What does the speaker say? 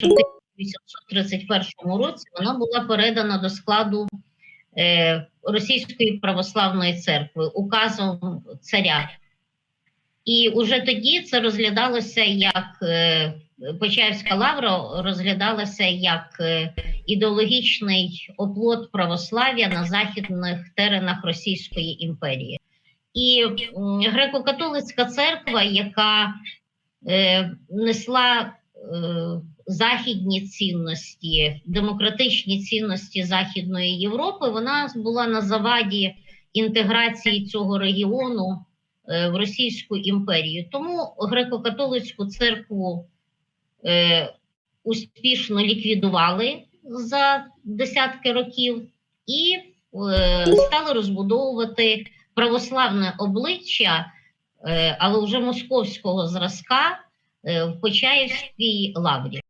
в 1831 році вона була передана до складу е, Російської православної церкви указом царя. І уже тоді це розглядалося як е, Почаївська лавра розглядалася як е, ідеологічний оплот православ'я на західних теренах Російської імперії. І греко-католицька церква, яка е, несла західні цінності, демократичні цінності Західної Європи, вона була на заваді інтеграції цього регіону е, в Російську імперію. Тому греко-католицьку церкву е, успішно ліквідували за десятки років і е, стали розбудовувати православне обличчя, але вже московського зразка в Почаївській лаврі.